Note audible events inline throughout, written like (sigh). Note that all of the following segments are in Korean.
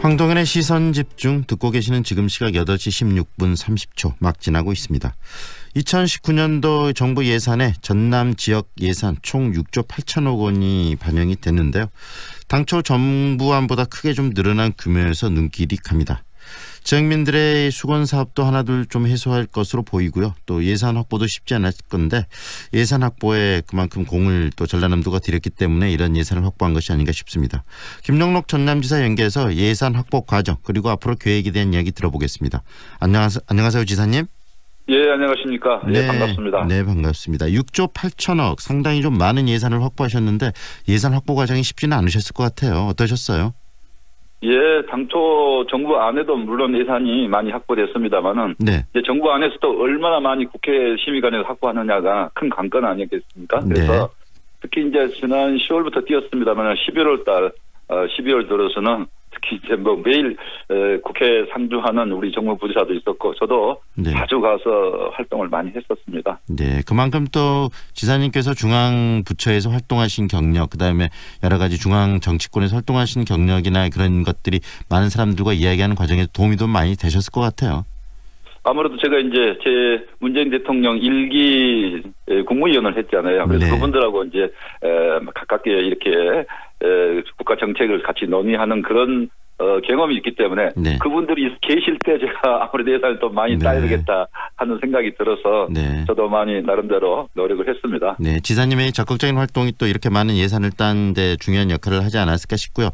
황동현의 시선 집중 듣고 계시는 지금 시각 8시 16분 30초 막 지나고 있습니다. 2019년도 정부 예산에 전남 지역 예산 총 6조 8천억 원이 반영이 됐는데요. 당초 정부안보다 크게 좀 늘어난 규모에서 눈길이 갑니다. 지역민들의 수건 사업도 하나둘 좀 해소할 것으로 보이고요. 또 예산 확보도 쉽지 않았을 건데 예산 확보에 그만큼 공을 또 전라남도가 들였기 때문에 이런 예산을 확보한 것이 아닌가 싶습니다. 김영록 전남지사 연계해서 예산 확보 과정 그리고 앞으로 계획에 대한 이야기 들어보겠습니다. 안녕하세요, 안녕하세요 지사님. 예, 안녕하십니까. 네, 네, 반갑습니다. 네, 반갑습니다. 6조 8천억 상당히 좀 많은 예산을 확보하셨는데 예산 확보 과정이 쉽지는 않으셨을 것 같아요. 어떠셨어요? 예, 당초 정부 안에도 물론 예산이 많이 확보됐습니다만은 네. 이제 정부 안에서도 얼마나 많이 국회 심의관에서 확보하느냐가 큰 관건 아니겠습니까? 그래서 네. 특히 이제 지난 10월부터 뛰었습니다만 11월 달 어, 12월 들어서는 특히 이제 뭐 매일 국회 상주하는 우리 정무 부지사도 있었고 저도 네. 자주 가서 활동을 많이 했었습니다. 네, 그만큼 또 지사님께서 중앙 부처에서 활동하신 경력, 그다음에 여러 가지 중앙 정치권에서 활동하신 경력이나 그런 것들이 많은 사람들과 이야기하는 과정에 도움이 좀 많이 되셨을 것 같아요. 아무래도 제가 이제 제 문재인 대통령 일기 국무위원을 했잖아요. 그래서 네. 그분들하고 이제 가깝게 이렇게 국가 정책을 같이 논의하는 그런 어, 경험이 있기 때문에 네. 그분들이 계실 때 제가 (laughs) 아무래도 예산을 또 많이 네. 따야 되겠다 하는 생각이 들어서 네. 저도 많이 나름대로 노력을 했습니다. 네, 지사님의 적극적인 활동이 또 이렇게 많은 예산을 딴 데 중요한 역할을 하지 않았을까 싶고요.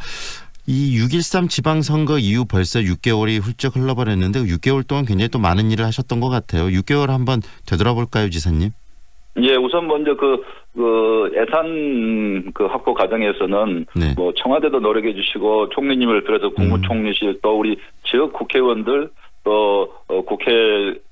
이 6.13 지방선거 이후 벌써 6개월이 훌쩍 흘러버렸는데 6개월 동안 굉장히 또 많은 일을 하셨던 것 같아요. 6개월 한번 되돌아볼까요, 지사님? 예, 우선 먼저 그, 그 예산 그 확보 과정에서는 네. 뭐 청와대도 노력해 주시고 총리님을 비롯해서 국무총리실 음. 또 우리 지역 국회의원들 또 어, 국회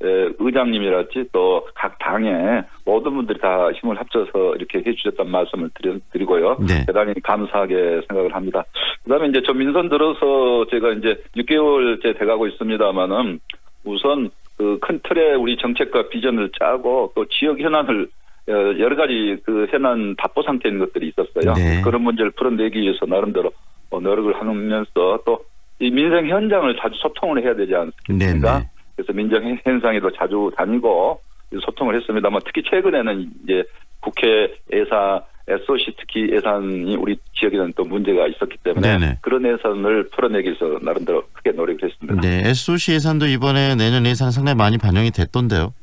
의장님이랄지 또 각 당의 모든 분들이 다 힘을 합쳐서 이렇게 해주셨다는 말씀을 드리, 고요 네. 대단히 감사하게 생각을 합니다. 그다음에 이제 저 민선 들어서 제가 이제 6개월째 돼가고 있습니다만은 우선 그 큰 틀에 우리 정책과 비전을 짜고 또 지역 현안을 어, 여러 가지 그 현안 답보 상태인 것들이 있었어요. 네. 그런 문제를 풀어내기 위해서 나름대로 어, 노력을 하면서 또 이 민생 현장을 자주 소통을 해야 되지 않습니까? 네네. 네. 그래서 민정 현상에도 자주 다니고 소통을 했습니다만 특히 최근에는 이제 국회 예산 SOC 특히 예산이 우리 지역에는 또 문제가 있었기 때문에 네네. 그런 예산을 풀어내기 위해서 나름대로 크게 노력을 했습니다. 네, SOC 예산도 이번에 내년 예산 상당히 많이 반영이 됐던데요.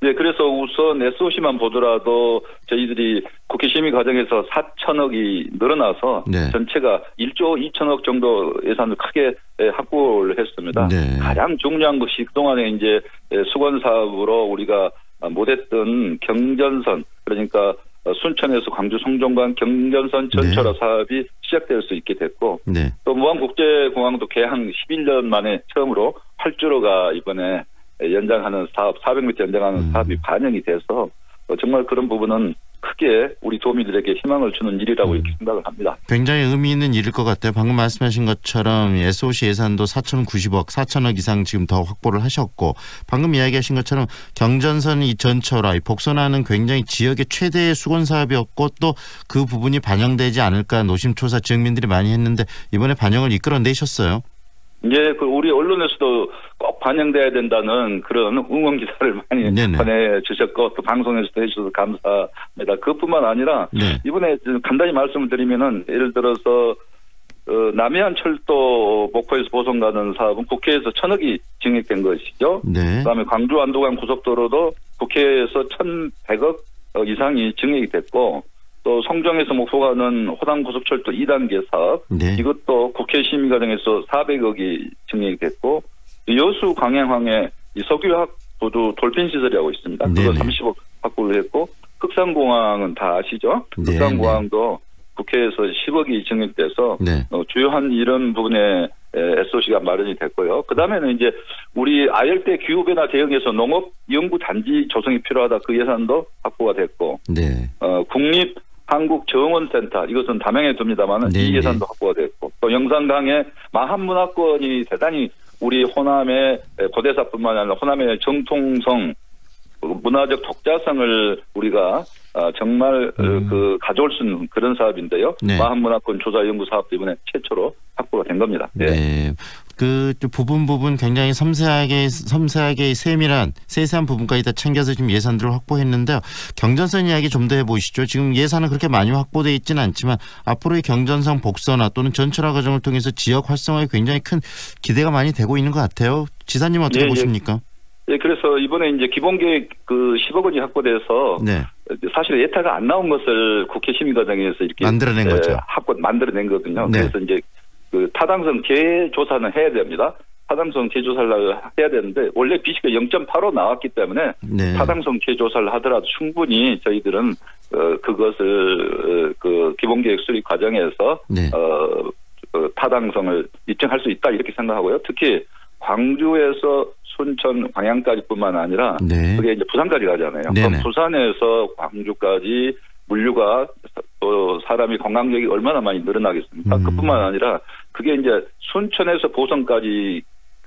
네, 그래서 우선 SOC만 보더라도 저희들이 국회 심의 과정에서 4천억이 늘어나서 네. 전체가 1조 2천억 정도 예산을 크게 확보를 했습니다. 네. 가장 중요한 것이 그동안에 이제 수건 사업으로 우리가 못했던 경전선 그러니까 순천에서 광주 송정관 경전선 전철화 네. 사업이 시작될 수 있게 됐고 네. 또 무안국제공항도 개항 11년 만에 처음으로 활주로가 이번에 연장하는 사업, 400m 연장하는 음. 사업이 반영이 돼서 정말 그런 부분은 크게 우리 도민들에게 희망을 주는 일이라고 음. 이렇게 생각을 합니다. 굉장히 의미 있는 일일 것 같아요. 방금 말씀하신 것처럼 SOC 예산도 4,090억, 4천억 이상 지금 더 확보를 하셨고 방금 이야기하신 것처럼 경전선 이 전철화, 복선화는 굉장히 지역의 최대의 수건 사업이었고 또 그 부분이 반영되지 않을까 노심초사 지역민들이 많이 했는데 이번에 반영을 이끌어내셨어요. 예, 그 우리 언론에서도 꼭 반영돼야 된다는 그런 응원 기사를 많이 네네. 보내주셨고 또 방송에서도 해주셔서 감사합니다. 그것뿐만 아니라 네. 이번에 간단히 말씀을 드리면은 예를 들어서 어, 남해안 철도 목포에서 보성 가는 사업은 국회에서 천억이 증액된 것이죠. 네. 그다음에 광주 안도간 고속도로도 국회에서 천백억 이상이 증액이 됐고 또 성정에서 목포 가는 호남 고속철도 2단계 사업 네. 이것도 국회 심의 과정에서 400억이 증액이 됐고 여수 광양항에 이 석유학 보도 돌핀 시설이라고 있습니다. 그거 30억 확보를 했고 흑산공항은 다 아시죠? 네. 흑산공항도 국회에서 10억이 증액돼서 네. 어, 주요한 이런 부분에 SOC가 마련이 됐고요. 그 다음에는 이제 우리 아열대 기후변화 대응에서 농업 연구 단지 조성이 필요하다 그 예산도 확보가 됐고, 네. 어, 국립 한국 정원센터 이것은 담양에 둡니다만 네, 이 네. 예산도 확보가 됐고 또 영산강의 마한문화권이 대단히 우리 호남의 고대사뿐만 아니라 호남의 정통성 문화적 독자성을 우리가 어, 정말 어, 음. 그 가져올 수 있는 그런 사업인데요. 네. 마한문화권 조사 연구 사업도 이번에 최초로 확보가 된 겁니다. 네. 네. 그 부분 부분 굉장히 섬세하게 섬세하게 세밀한 세세한 부분까지 다 챙겨서 지금 예산들을 확보했는데요. 경전선 이야기 좀 더 해보시죠. 지금 예산은 그렇게 많이 확보돼 있지는 않지만 앞으로의 경전선 복선화 또는 전철화 과정을 통해서 지역 활성화에 굉장히 큰 기대가 많이 되고 있는 것 같아요. 지사님 어떻게 예, 예. 보십니까? 예. 예, 그래서 이번에 이제 기본 계획 그 10억 원이 확보돼서 네. 사실 예타가 안 나온 것을 국회 심의 과정에서 이렇게 만들어낸 거죠. 확보 만들어낸 거거든요. 네. 그래서 이제 그 타당성 재조사는 해야 됩니다. 타당성 재조사를 해야 되는데 원래 비시가 0.85 나왔기 때문에 네. 타당성 재조사를 하더라도 충분히 저희들은 어 그것을 어, 그 기본계획 수립 과정에서 네. 어, 어 타당성을 입증할 수 있다 이렇게 생각하고요. 특히 광주에서 순천 광양까지뿐만 아니라 네. 그게 이제 부산까지 가잖아요. 그럼 부산에서 광주까지 물류가 또 사람이 관광객이 얼마나 많이 늘어나겠습니까? 음. 그뿐만 아니라 그게 이제 순천에서 보성까지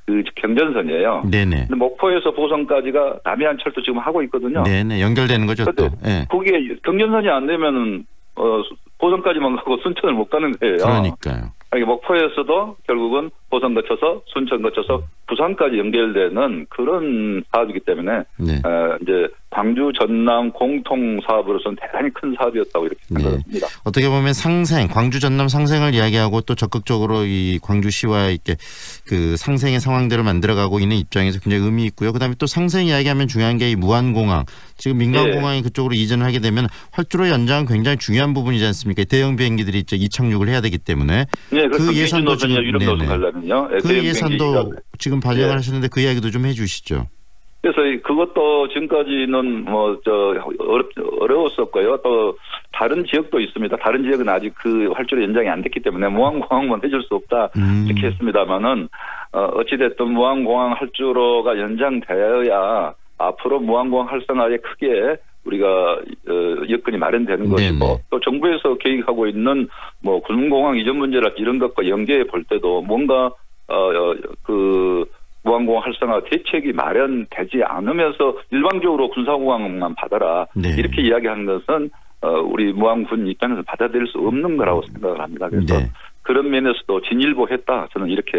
그 경전선이에요. 네네. 근데 목포에서 보성까지가 남해안 철도 지금 하고 있거든요. 네네. 연결되는 거죠. 또. 네. 그게 경전선이 안 되면은 어 보성까지만 가고 (laughs) 순천을 못 가는 거예요. 그러니까요. 목포에서도 결국은 보성 거쳐서 순천 거쳐서 부산까지 연결되는 그런 사업이기 때문에 네. 어, 이제 광주 전남 공통 사업으로서는 대단히 큰 사업이었다고 이렇게 네. 생각합니다. 네. 어떻게 보면 상생, 광주 전남 상생을 이야기하고 또 적극적으로 이 광주시와 이렇게 그 상생의 상황들을 만들어가고 있는 입장에서 굉장히 의미 있고요. 그다음에 또 상생 이야기하면 중요한 게 이 무한공항. 지금 민간공항이 네. 그쪽으로 이전을 하게 되면 활주로 연장은 굉장히 중요한 부분이지 않습니까? 대형 비행기들이 이제 이착륙을 해야 되기 때문에 네, 그 예산도 지금 가려면요. 그 예산도 지금 반영을 네. 하시는데 그 이야기도 좀 해주시죠. 그래서 그것도 지금까지는 뭐저 어렵 어려웠었고요. 또 다른 지역도 있습니다. 다른 지역은 아직 그 활주로 연장이 안 됐기 때문에 무항공항만 해줄 수 없다 음. 이렇게 했습니다만은 어 어찌됐든 무항공항 활주로가 연장되어야 앞으로 무항공항 활성화에 크게 우리가 어, 여건이 마련되는 것이고 네네. 또 정부에서 계획하고 있는 뭐 군공항 이전 문제랄지 이런 것과 연계해 볼 때도 뭔가 어그 무항공항 활성화 대책이 마련되지 않으면서 일방적으로 군사공항만 받아라 네. 이렇게 이야기하는 것은 어, 우리 무항군 입장에서 받아들일 수 없는 거라고 생각을 합니다. 그래서 네. 그런 면에서도 진일보했다 저는 이렇게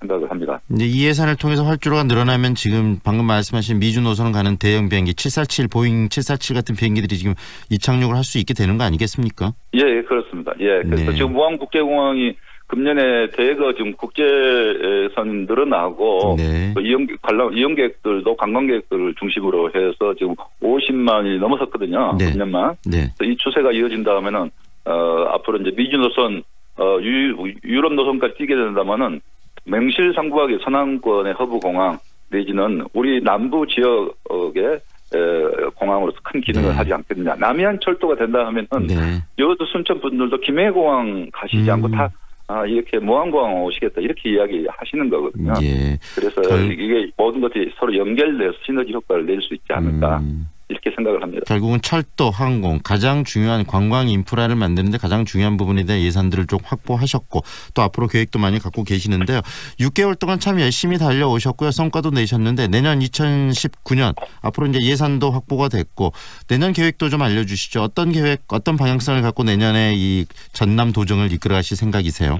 생각을 합니다. 이제 이 예산을 통해서 활주로가 늘어나면 지금 방금 말씀하신 미주 노선 가는 대형 비행기 747 보잉 747 같은 비행기들이 지금 이착륙을 할 수 있게 되는 거 아니겠습니까? 예, 그렇습니다. 예, 그래서 네. 지금 무항 국제공항이 금년에 대거 지금 국제선 늘어나고 네. 이용 관람 이용객들도 관광객들을 중심으로 해서 지금 50만이 넘어섰거든요. 네. 금년만. 네. 이 추세가 이어진다면은 어 앞으로 이제 미주 노선 어 유, 유럽 노선까지 뛰게 된다면은 맹실상부하게 서남권의 허브 공항 내지는 우리 남부 지역의 에, 공항으로서 큰 기능을 네. 하지 않겠느냐. 남해안 철도가 된다 하면은 네. 여도 순천 분들도 김해공항 가시지 음. 않고 다 아, 이렇게 무한공항 오시겠다 이렇게 이야기하시는 거거든요. 예. 그래서 결... 이게 모든 것들이 서로 연결돼서 시너지 효과를 낼 수 있지 않을까. 음. 이렇게 생각을 합니다. 결국은 철도, 항공 가장 중요한 관광 인프라를 만드는데 가장 중요한 부분에 대한 예산들을 좀 확보하셨고 또 앞으로 계획도 많이 갖고 계시는데요. 6개월 동안 참 열심히 달려오셨고요. 성과도 내셨는데 내년 2019년 앞으로 이제 예산도 확보가 됐고 내년 계획도 좀 알려주시죠. 어떤 계획, 어떤 방향성을 갖고 내년에 이 전남 도정을 이끌어가실 생각이세요?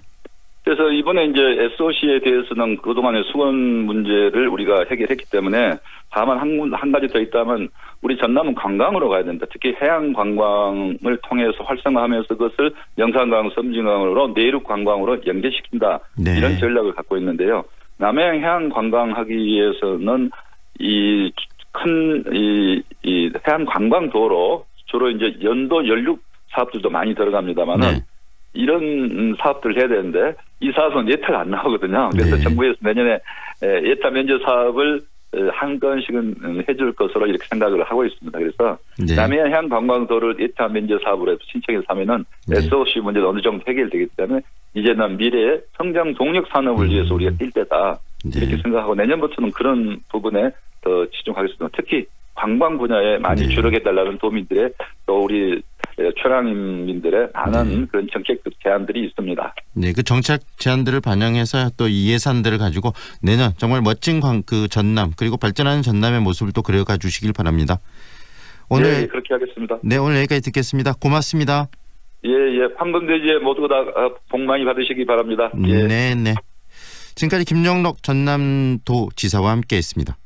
그래서 이번에 이제 SOC에 대해서는 그동안의 수건 문제를 우리가 해결했기 때문에 다만 한, 한 가지 더 있다면 우리 전남은 관광으로 가야 된다. 특히 해양 관광을 통해서 활성화하면서 그것을 영산강, 섬진강으로 내륙 관광으로 연계시킨다. 네. 이런 전략을 갖고 있는데요. 남해안 해양 관광하기 위해서는 이 큰이이 해안 관광 도로 주로 이제 연도 연륙 사업들도 많이 들어갑니다만은 네. 이런 사업들을 해야 되는데 이 사업은 예타가 안 나오거든요. 그래서 네. 정부에서 내년에 예타 면제 사업을 한 건씩은 해줄 것으로 이렇게 생각을 하고 있습니다. 그래서 네. 남해안 해안 관광도를 예타 면제 사업으로 신청해서 하면은 네. SOC 문제도 어느 정도 해결되기 때문에 이제는 미래의 성장 동력 산업을 음. 위해서 우리가 뛸 때다 네. 이렇게 생각하고 내년부터는 그런 부분에 더 집중하겠습니다. 특히 관광 분야에 많이 네. 주력해달라는 도민들의 또 우리 최랑인민들의 많은 네. 그런 정책 제안들이 있습니다. 네, 그 정책 제안들을 반영해서 또 이 예산들을 가지고 내년 정말 멋진 광, 그 전남 그리고 발전하는 전남의 모습을 또 그려가 주시길 바랍니다. 오늘 예, 예, 그렇게 하겠습니다. 네, 오늘 여기까지 듣겠습니다. 고맙습니다. 예, 예. 황금돼지에 모두 다복 어, 많이 받으시기 바랍니다. 예. 네, 네. 지금까지 김영록 전남도 지사와 함께했습니다.